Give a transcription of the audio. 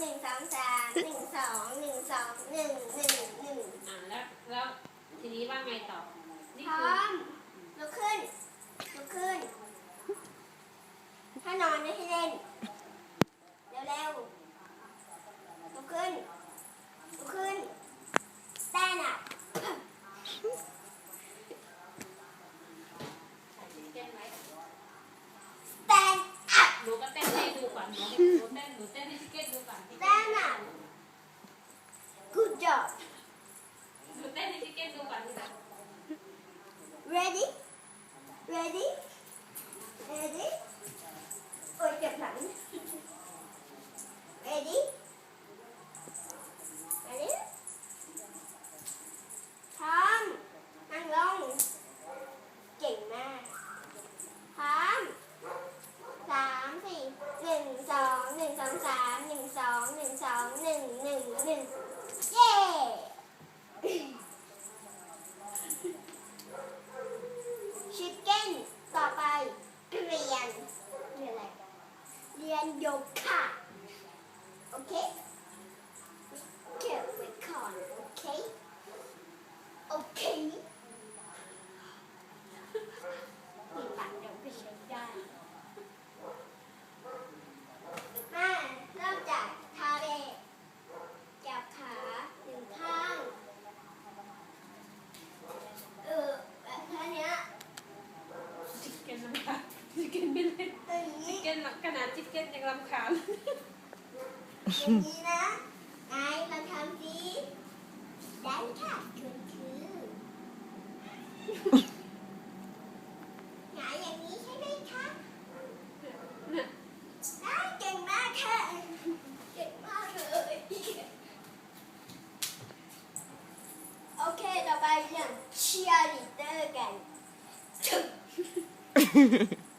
หนึ่งสองสามหนึ่งสองหนึ่งสองหนึ่งหนึ่งหนึ่งอ่าแล้วแล้วทีนี้ว่าไงต่อนี่พร้คืออมลุกขึ้นลุกขึ้น ถ้านอนไม่ให้เล่น เร็วๆลุกขึ้นลุกขึ้นแต้นอะ เต้นไหมแต้นอะหนูก็เต้นให้ดูก่อนหนูหนูเต้นหนูเต้นให้ชิคเก้นดูก่อน แต้นอะ good job หนูเต้นให้ชิคเก้นดูก่อนดีกว่า ready ready ready โอ้ยเจ็บหลัง ready ready พร้อมนั่งลงเก่งมาก พร้อมสามสี่หนึ่งสองหนึ่งสองสามหนึ่งสองหนึ่งสองหนึ่งหนึ่งหนึ่งเย้ ชิคเก้นต่อไปเรียนเรียนอะไร เรียนโยคะโอเคเก็บไว้ก่อนโอเคโอเคมีปากเดี๋ยวไปใช้ได้มาเริ่มจากทาเบะจับขาหนึ่งข้าง เออแบบท่าเนี้ยชิคเก้นรำคาญชิคเก้นไม่เล่นตัวอย่างชินี้คเก้นขนาดชิค เกนยังรำคาญอย่างนี้นะไอเราทำสิได้ค่ะคือคือหงายอย่างนี้ใช่ไหมคะเนี่ยได้เก่งมากค่ะเก่งมากเลย โอเค ต่อไปเรื่องเชียร์ลีดเดอร์กันพร้อ